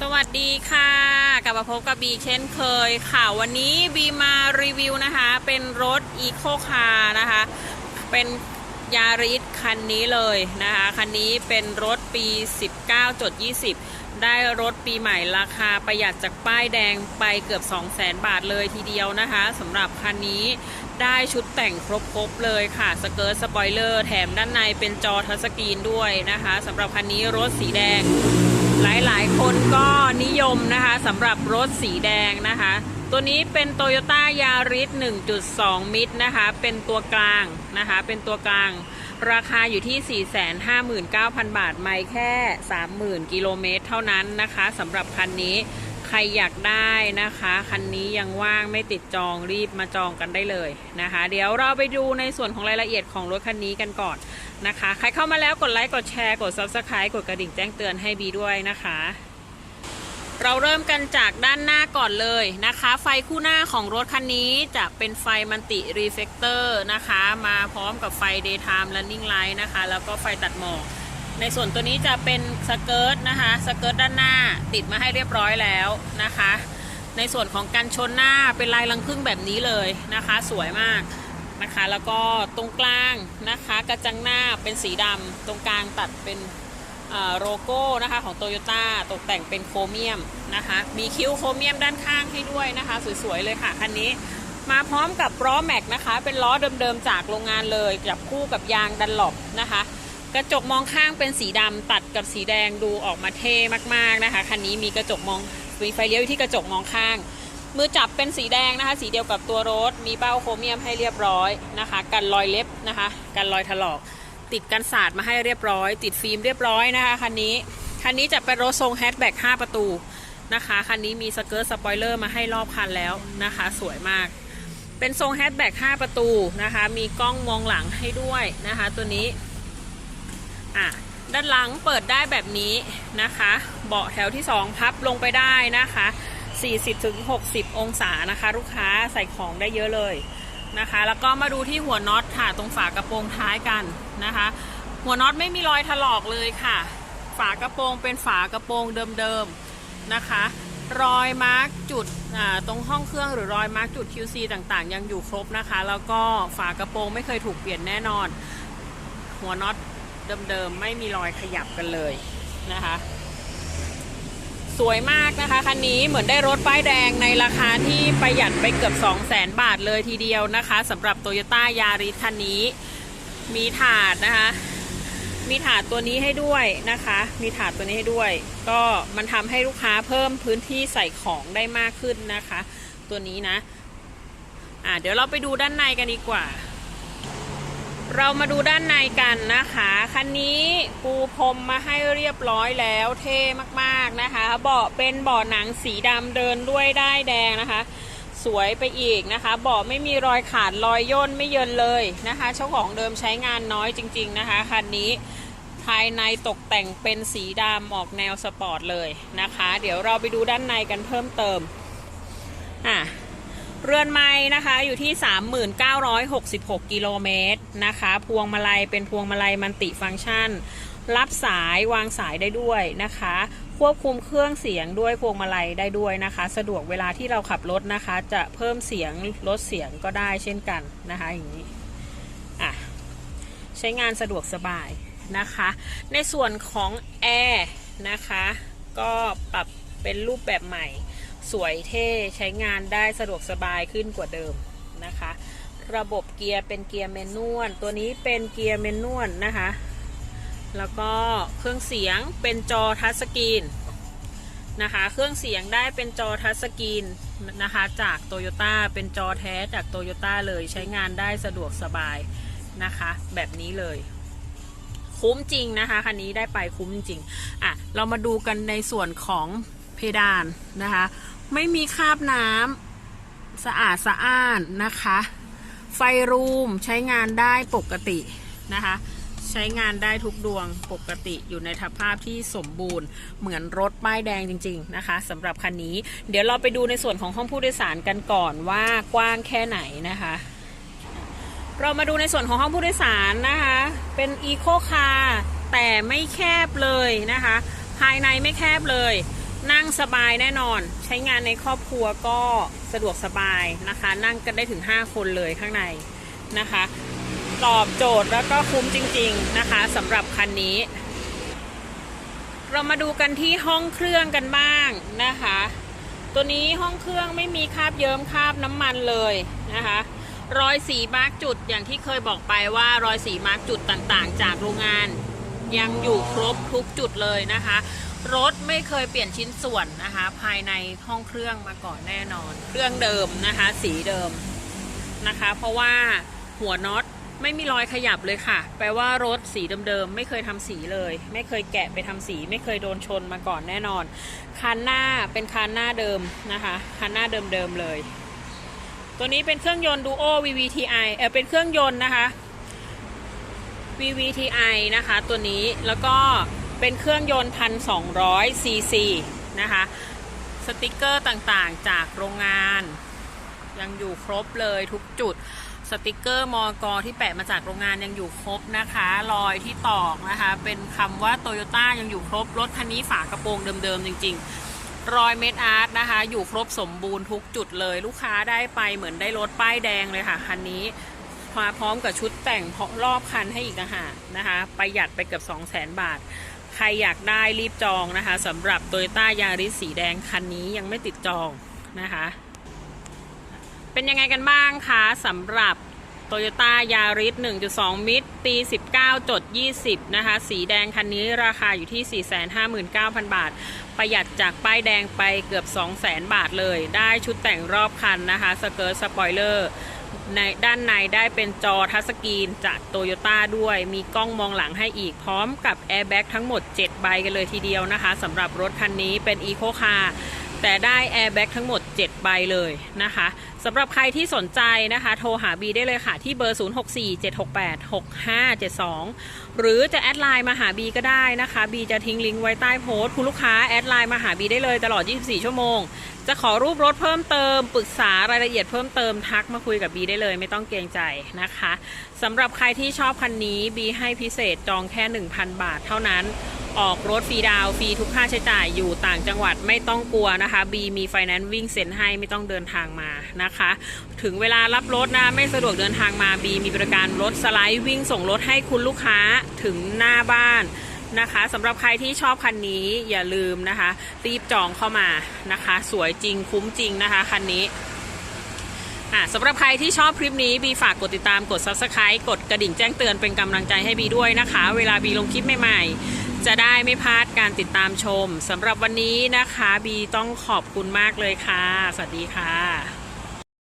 สวัสดีค่ะ กลับมาพบกับบีเช่นเคยค่ะ วันนี้บีมารีวิวนะคะ เป็นรถอีโคคาร์นะคะ เป็นยาริสคันนี้เลยนะคะ คันนี้เป็นรถปี 19.20 ได้รถปีใหม่ราคาประหยัดจากป้ายแดงไปเกือบ 200,000 บาทเลยทีเดียวนะคะสำหรับคันนี้ได้ชุดแต่งครบๆเลยค่ะ สเกิร์ตสปอยเลอร์ แถมด้านในเป็นจอทัชสกรีนด้วยนะคะสำหรับคันนี้รถสีแดง หลายๆ คนก็นิยมนะคะสำหรับรถสีแดงนะคะ ตัวนี้เป็น Toyota Yaris 1.2 มิตรนะคะ เป็นตัวกลางนะคะ เป็นตัวกลาง ราคาอยู่ที่ 459,000 บาท ไม่แค่ 30,000 กิโลเมตรเท่านั้นนะคะสำหรับคันนี้ใครอยากได้นะคะ คันนี้ยังว่างไม่ติดจองรีบมาจองกันได้เลยนะคะ เดี๋ยวเราไปดูในส่วนของรายละเอียดของรถคันนี้กันก่อน นะคะ ใครเข้ามาแล้วกดไลค์กดแชร์กด Subscribe กดกระดิ่งแจ้งเตือนให้บีด้วยนะคะ เราเริ่มกันจากด้านหน้าก่อนเลยนะคะ ไฟคู่หน้าของรถคันนี้จะเป็นไฟมันติรีเฟกเตอร์นะคะ มาพร้อมกับไฟ daytime running light นะคะ แล้วก็ไฟตัดหมอกในส่วนตัวนี้จะเป็นสเกิร์ตนะคะ สเกิร์ตด้านหน้าติดมาให้เรียบร้อยแล้วนะคะ ในส่วนของการชนหน้าเป็นลายลังพึ่งแบบนี้เลยนะคะ สวยมาก นะคะ แล้วก็ตรงกลางนะคะกระจังหน้าเป็นสีดำตรงกลางตัดเป็นโลโก้นะคะของโตโยต้าตกแต่งเป็นโครเมียมนะคะ มีคิ้วโครเมียมด้านข้างให้ด้วยนะคะ สวยๆเลยค่ะคันนี้มาพร้อมกับล้อแม็กนะคะ เป็นล้อเดิมๆจากโรงงานเลยจับคู่กับยางดันหลบนะคะ กระจกมองข้างเป็นสีดำตัดกับสีแดงดูออกมาเท่มากๆนะคะคันนี้มีกระจกมองมีไฟเลี้ยวอยู่ที่กระจกมองข้าง มือจับเป็นสีแดงนะคะ สีเดียวกับตัวรถ มีเป้าโครเมียมให้เรียบร้อยนะคะ กันรอยเล็บนะคะ กันรอยถลอก ติดกันสาดมาให้เรียบร้อย ติดฟิล์มเรียบร้อยนะคะคันนี้ คันนี้จะเป็นรถทรงแฮชแบ็ก5ประตูนะคะ คันนี้มีสเกิร์ตสปอยเลอร์มาให้รอบคันแล้วนะคะ สวยมาก เป็นทรงแฮชแบ็ก5ประตูนะคะ มีกล้องมองหลังให้ด้วยนะคะ ตัวนี้ อะด้านหลังเปิดได้แบบนี้นะคะ เบาะแถวที่ 2 พับลงไปได้นะคะ 40-60 องศานะคะ ลูกค้าใส่ของได้เยอะเลยนะคะ แล้วก็มาดูที่หัวน็อตค่ะ ตรงฝากระโปรงท้ายกันนะคะ หัวน็อตไม่มีรอยถลอกเลยค่ะ ฝากระโปรงเป็นฝากระโปรงเดิมๆนะคะ รอยมาร์กจุดตรงห้องเครื่องหรือรอยมาร์กจุด QC ต่างๆ ยังอยู่ครบนะคะ แล้วก็ฝากระโปรงไม่เคยถูกเปลี่ยนแน่นอน หัวน็อตเดิมๆไม่มีรอยขยับกันเลยนะคะ สวยมากนะคะคันนี้เหมือนได้รถป้ายแดงในราคาที่ประหยัดไปเกือบ 2 0 0แสนบาทเลยทีเดียวนะคะสำหรับ t o y ยต้ายาริสคันนี้ มีถาดนะคะ มีถาดตัวนี้ให้ด้วยนะคะ มีถาดตัวนี้ให้ด้วย ก็มันทำให้ลูกค้าเพิ่มพื้นที่ใส่ของได้มากขึ้นนะคะ ตัวนี้นะ อ่าเดี๋ยวเราไปดูด้านในกันดีกว่า เรามาดูด้านในกันนะคะ คันนี้ปูพรมมาให้เรียบร้อยแล้วเท่มากๆนะคะ เบาะเป็นเบาะหนังสีดำเดินด้วยได้แดงนะคะ สวยไปอีกนะคะ เบาะไม่มีรอยขาดรอยย่นไม่เยินเลยนะคะเจ้าของเดิมใช้งานน้อยจริง ๆนะคะคันนี้ภายในตกแต่งเป็นสีดำออกแนวสปอร์ตเลยนะคะ เดี๋ยวเราไปดูด้านในกันเพิ่มเติมอะ เรือนไม้นะคะอยู่ที่ 3966 กิโลเมตรนะคะ พวงมาลัยเป็นพวงมาลัยมันติฟังก์ชัน รับสายวางสายได้ด้วยนะคะ ควบคุมเครื่องเสียงด้วยพวงมาลัยได้ด้วยนะคะ สะดวกเวลาที่เราขับรถนะคะ จะเพิ่มเสียงลดเสียงก็ได้เช่นกันนะคะอย่างนี้อะใช้งานสะดวกสบายนะคะ ในส่วนของแอร์นะคะ ก็ปรับเป็นรูปแบบใหม่ สวยเท่ใช้งานได้สะดวกสบายขึ้นกว่าเดิมนะคะ ระบบเกียร์เป็นเกียร์แมนนวลตัวนี้เป็นเกียร์แมนนวลนะคะ แล้วก็เครื่องเสียงเป็นจอทัชสกรีนนะคะ เครื่องเสียงได้เป็นจอทัชสกรีนนะคะ จากโตโยต้าเป็นจอแท้จากโตโยต้าเลยใช้งานได้สะดวกสบายนะคะ แบบนี้เลย คุ้มจริงนะคะคันนี้ได้ไปคุ้มจริงอะเรามาดูกันในส่วนของ ดานนะคะ ไม่มีคราบน้ำสะอาดสะอ้านนะคะ ไฟรูมใช้งานได้ปกตินะคะ ใช้งานได้ทุกดวงปกติอยู่ในสภาพที่สมบูรณ์เหมือนรถป้ายแดงจริง ๆนะคะสำหรับคันนี้ เดี๋ยวเราไปดูในส่วนของห้องผู้โดยสารกันก่อนว่ากว้างแค่ไหนนะคะเรามาดูในส่วนของห้องผู้โดยสารนะคะ เป็นอีโคคาร์แต่ไม่แคบเลยนะคะ ภายในไม่แคบเลย นั่งสบายแน่นอน ใช้งานในครอบครัวก็สะดวกสบายนะคะ นั่งกันได้ถึง 5 คนเลยข้างในนะคะ ตอบโจทย์แล้วก็คุ้มจริง ๆนะคะสำหรับคันนี้ เรามาดูกันที่ห้องเครื่องกันบ้างนะคะ ตัวนี้ห้องเครื่องไม่มีคราบเยิ้มคราบน้ำมันเลยนะคะรอยสีมาร์กจุดอย่างที่เคยบอกไปว่ารอยสีมาร์กจุดต่างๆ จากโรงงานยังอยู่ครบทุกจุดเลยนะคะ รถไม่เคยเปลี่ยนชิ้นส่วนนะคะ ภายในห้องเครื่องมาก่อนแน่นอน เครื่องเดิมนะคะ สีเดิมนะคะ เพราะว่าหัวน็อตไม่มีรอยขยับเลยค่ะ แปลว่ารถสีเดิมๆไม่เคยทำสีเลย ไม่เคยแกะไปทำสี ไม่เคยโดนชนมาก่อนแน่นอน คันหน้าเป็นคันหน้าเดิมนะคะ คันหน้าเดิมๆเลย ตัวนี้เป็นเครื่องยนต์ Duo VVTi เออเป็นเครื่องยนต์นะคะ VVTi นะคะ ตัวนี้แล้วก็ เป็นเครื่องยนต์พันสองร้อยซีซีนะคะ สติกเกอร์ต่างๆ จากโรงงาน ยังอยู่ครบเลยทุกจุด สติกเกอร์มอกอที่แปะมาจากโรงงานยังอยู่ครบนะคะ รอยที่ตอกนะคะ เป็นคำว่าโตโยต้ายังอยู่ครบ รถคันนี้ฝากระโปรงเดิมๆ จริง ๆรอยเม็ดอาร์ตนะคะ อยู่ครบสมบูรณ์ทุกจุดเลย ลูกค้าได้ไปเหมือนได้รถป้ายแดงเลยค่ะ คันนี้มาพร้อมกับชุดแต่งรอบคันให้อีกนะฮะนะคะ ประหยัดไปเกือบ 2 0 0 0 0 0 บาท ใครอยากได้รีบจองนะคะสำหรับ t o y ยต้ายาริสสีแดงคันนี้ยังไม่ติดจองนะคะ เป็นยังไงกันบ้างคะสำหรับโตโยต้ายาริส1.2 มิตร ปี 19จด20 นะคะ สีแดงคันนี้ราคาอยู่ที่ 459,000 บาท ประหยัดจากป้ายแดงไปเกือบ 200,000 บาทเลย ได้ชุดแต่งรอบคันนะคะ สเกิร์ตสปอยเลอร์ ในด้านในได้เป็นจอทัชสกรีนจากโตโยต้าด้วย มีกล้องมองหลังให้อีกพร้อมกับแอร์แบ็กทั้งหมด 7 ใบกันเลยทีเดียวนะคะสำหรับรถคันนี้เป็น e ีโคคาร์ แต่ได้แอร์แบ็กทั้งหมด 7 ใบเลยนะคะสำหรับใครที่สนใจนะคะ โทรหาบีได้เลยค่ะที่เบอร์ 0647686572 หรือจะแอดไลน์มาหาบีก็ได้นะคะบีจะทิ้งลิงก์ไว้ใต้โพสต์คุณลูกค้าแอดไลน์มาหาบีได้เลยตลอด 24 ชั่วโมง จะขอรูปรถเพิ่มเติม ปรึกษารายละเอียดเพิ่มเติมทักมาคุยกับบีได้เลยไม่ต้องเกรงใจนะคะสำหรับใครที่ชอบคันนี้บีให้พิเศษจองแค่ 1,000 บาทเท่านั้น ออกรถฟรีดาวฟรีทุกค่าใช้จ่ายอยู่ต่างจังหวัดไม่ต้องกลัวนะคะ บีมีไฟแนนซ์วิ่งเซ็นให้ไม่ต้องเดินทางมานะคะ ถึงเวลารับรถนะไม่สะดวกเดินทางมาบีมีบริการรถสไลด์วิ่งส่งรถให้คุณลูกค้าถึงหน้าบ้านนะคะสำหรับใครที่ชอบคันนี้อย่าลืมนะคะ รีบจองเข้ามานะคะ สวยจริงคุ้มจริงนะคะคันนี้อะสำหรับใครที่ชอบคลิปนี้ บีฝากกดติดตามกด subscribe กดกระดิ่งแจ้งเตือนเป็นกำลังใจให้บีด้วยนะคะ เวลาบีลงคลิปใหม่ๆ จะได้ไม่พลาดการติดตามชมสำหรับวันนี้นะคะ บีต้องขอบคุณมากเลยค่ะ สวัสดีค่ะ